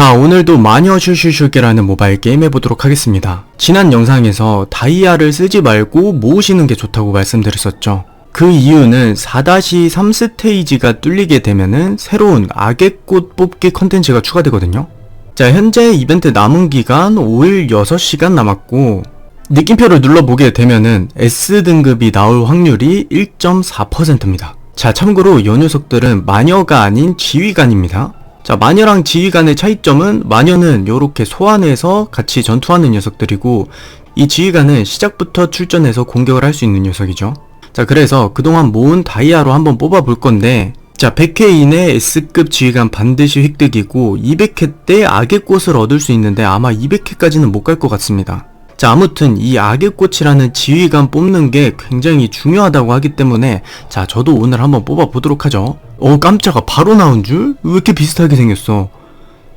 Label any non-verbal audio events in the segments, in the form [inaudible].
자, 오늘도 마녀 슈슈슈게라는 모바일 게임 해보도록 하겠습니다. 지난 영상에서 다이아를 쓰지 말고 모으시는 게 좋다고 말씀드렸었죠. 그 이유는 4-3 스테이지가 뚫리게 되면은 새로운 악의 꽃 뽑기 컨텐츠가 추가되거든요. 자, 현재 이벤트 남은 기간 5일 6시간 남았고, 느낌표를 눌러보게 되면은 S등급이 나올 확률이 1.4%입니다. 자, 참고로 이 녀석들은 마녀가 아닌 지휘관입니다. 자, 마녀랑 지휘관의 차이점은 마녀는 요렇게 소환해서 같이 전투하는 녀석들이고 이 지휘관은 시작부터 출전해서 공격을 할 수 있는 녀석이죠. 자, 그래서 그동안 모은 다이아로 한번 뽑아 볼 건데 자, 100회 이내 S급 지휘관 반드시 획득이고 200회 때 악의 꽃을 얻을 수 있는데 아마 200회까지는 못 갈 것 같습니다. 자, 아무튼 이 악의 꽃이라는 지휘관 뽑는 게 굉장히 중요하다고 하기 때문에 자, 저도 오늘 한번 뽑아보도록 하죠. 어, 깜짝아. 바로 나온 줄? 왜 이렇게 비슷하게 생겼어?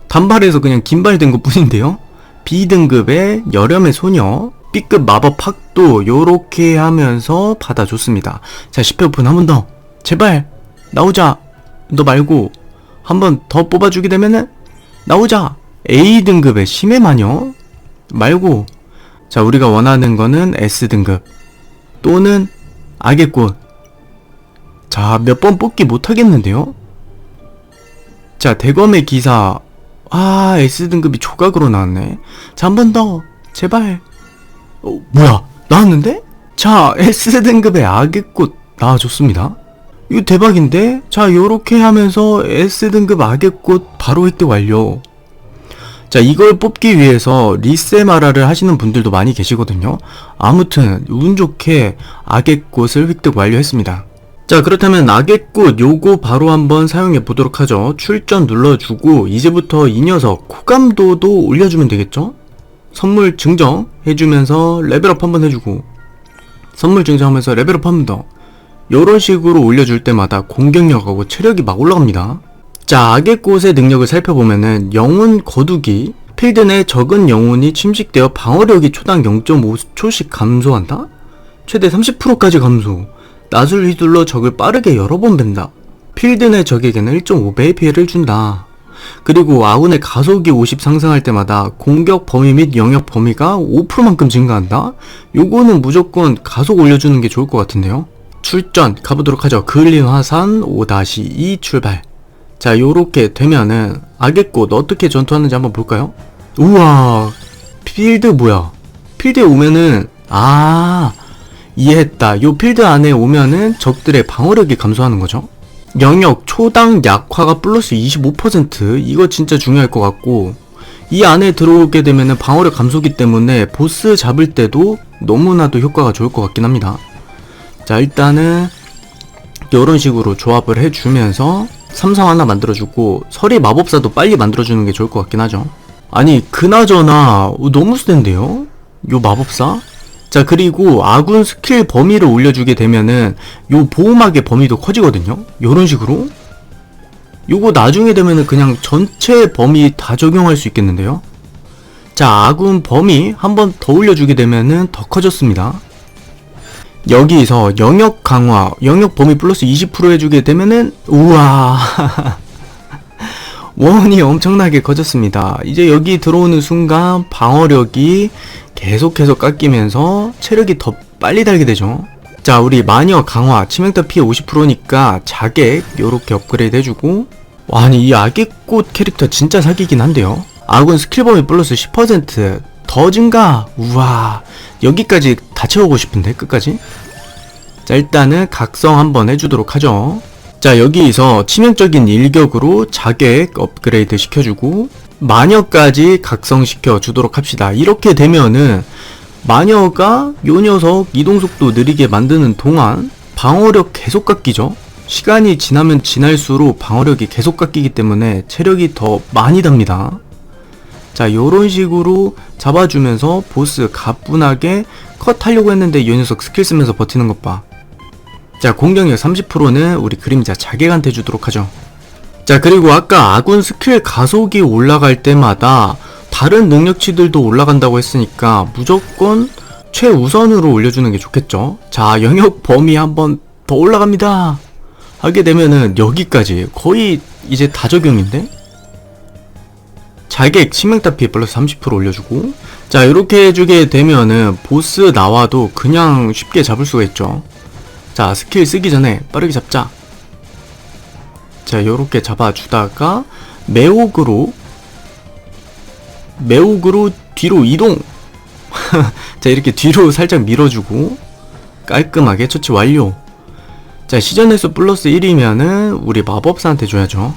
단발에서 그냥 긴발된 것 뿐인데요? B등급의 여렴의 소녀, B급 마법 학도 요렇게 하면서 받아줬습니다. 자, 10회 오픈 한 번 더. 제발, 나오자. 너 말고, 한 번 더 뽑아주게 되면은, 나오자. A등급의 심해 마녀? 말고, 자, 우리가 원하는 거는 S등급. 또는 악의 꽃. 자, 몇 번 뽑기 못 하겠는데요? 자, 대검의 기사. 아, S등급이 조각으로 나왔네. 자, 한 번 더. 제발. 어, 뭐야? 나왔는데? 자, S등급의 악의 꽃 나와줬습니다. 이거 대박인데? 자, 요렇게 하면서 S등급 악의 꽃 바로 획득 완료. 자, 이걸 뽑기 위해서 리세마라를 하시는 분들도 많이 계시거든요. 아무튼, 운 좋게 악의 꽃을 획득 완료했습니다. 자, 그렇다면 악의 꽃 요거 바로 한번 사용해 보도록 하죠. 출전 눌러주고, 이제부터 이 녀석 코감도도 올려주면 되겠죠? 선물 증정 해주면서 레벨업 한번 해주고, 선물 증정하면서 레벨업 한번 더. 요런 식으로 올려줄 때마다 공격력하고 체력이 막 올라갑니다. 자, 악의 꽃의 능력을 살펴보면은 영혼 거두기, 필드 내 적은 영혼이 침식되어 방어력이 초당 0.5초씩 감소한다? 최대 30%까지 감소. 낫을 휘둘러 적을 빠르게 여러 번 벤다. 필드 내 적에게는 1.5배의 피해를 준다. 그리고 아군의 가속이 50 상승할 때마다 공격 범위 및 영역 범위가 5%만큼 증가한다? 요거는 무조건 가속 올려주는 게 좋을 것 같은데요? 출전 가보도록 하죠. 그을린 화산 5-2 출발. 자, 요렇게 되면은 악의 꽃 어떻게 전투하는지 한번 볼까요? 우와, 필드 뭐야? 필드에 오면은 아 이해했다. 요 필드 안에 오면은 적들의 방어력이 감소하는 거죠. 영역 초당 약화가 플러스 25% 이거 진짜 중요할 것 같고 이 안에 들어오게 되면은 방어력 감소기 때문에 보스 잡을 때도 너무나도 효과가 좋을 것 같긴 합니다. 자 일단은 이런 식으로 조합을 해주면서 삼성 하나 만들어주고 서리 마법사도 빨리 만들어주는 게 좋을 것 같긴 하죠. 아니 그나저나 어, 너무 센데요? 요 마법사? 자 그리고 아군 스킬 범위를 올려주게 되면은 요 보호막의 범위도 커지거든요. 요런 식으로 요거 나중에 되면은 그냥 전체 범위 다 적용할 수 있겠는데요. 자 아군 범위 한번 더 올려주게 되면은 더 커졌습니다. 여기서 영역 강화, 영역 범위 플러스 20% 해주게 되면은 우와 [laughs] 원이 엄청나게 커졌습니다. 이제 여기 들어오는 순간 방어력이 계속해서 깎이면서 체력이 더 빨리 달게 되죠. 자 우리 마녀 강화 치명타 피해 50%니까 자객 요렇게 업그레이드 해주고 와 아니 이 아기꽃 캐릭터 진짜 사기긴 한데요. 아군 스킬 범위 플러스 10%더 증가 우와 여기까지 다 채우고 싶은데 끝까지? 자 일단은 각성 한번 해주도록 하죠. 자 여기서 치명적인 일격으로 자객 업그레이드 시켜주고 마녀까지 각성시켜 주도록 합시다. 이렇게 되면은 마녀가 요 녀석 이동속도 느리게 만드는 동안 방어력 계속 깎이죠? 시간이 지나면 지날수록 방어력이 계속 깎이기 때문에 체력이 더 많이 답니다 자 요런 식으로 잡아주면서 보스 가뿐하게 컷 하려고 했는데 이 녀석 스킬 쓰면서 버티는 것봐. 자 공격력 30%는 우리 그림자 자객한테 주도록 하죠. 자 그리고 아까 아군 스킬 가속이 올라갈 때마다 다른 능력치들도 올라간다고 했으니까 무조건 최우선으로 올려주는 게 좋겠죠. 자 영역 범위 한번 더 올라갑니다. 하게 되면은 여기까지. 거의 이제 다 적용인데 자객 치명타 피해 플러스 30% 올려주고. 자 이렇게 해주게 되면은 보스 나와도 그냥 쉽게 잡을 수가 있죠. 자 스킬 쓰기 전에 빠르게 잡자. 자 요렇게 잡아주다가 매혹으로 매혹으로 뒤로 이동. [laughs] 자 이렇게 뒤로 살짝 밀어주고 깔끔하게 처치 완료. 자 시전에서 플러스 1이면은 우리 마법사한테 줘야죠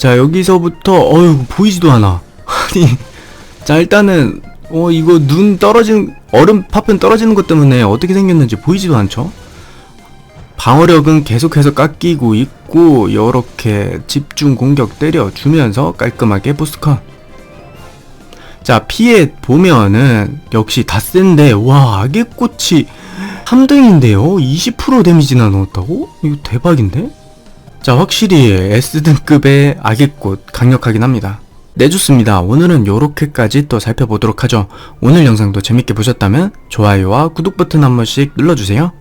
자 여기서부터 어휴 보이지도 않아 [laughs] 아니 자 일단은 어 이거 눈 떨어지는 얼음 파편 떨어지는 것 때문에 어떻게 생겼는지 보이지도 않죠 방어력은 계속해서 깎이고 있고 이렇게 집중 공격 때려주면서 깔끔하게 보스컷 자 피해 보면은 역시 다 센데 와 악의 꽃이 3등인데요 20% 데미지나 넣었다고? 이거 대박인데? 자 확실히 S등급의 악의꽃 강력하긴 합니다. 네 좋습니다. 오늘은 요렇게까지 또 살펴보도록 하죠. 오늘 영상도 재밌게 보셨다면 좋아요와 구독 버튼 한 번씩 눌러주세요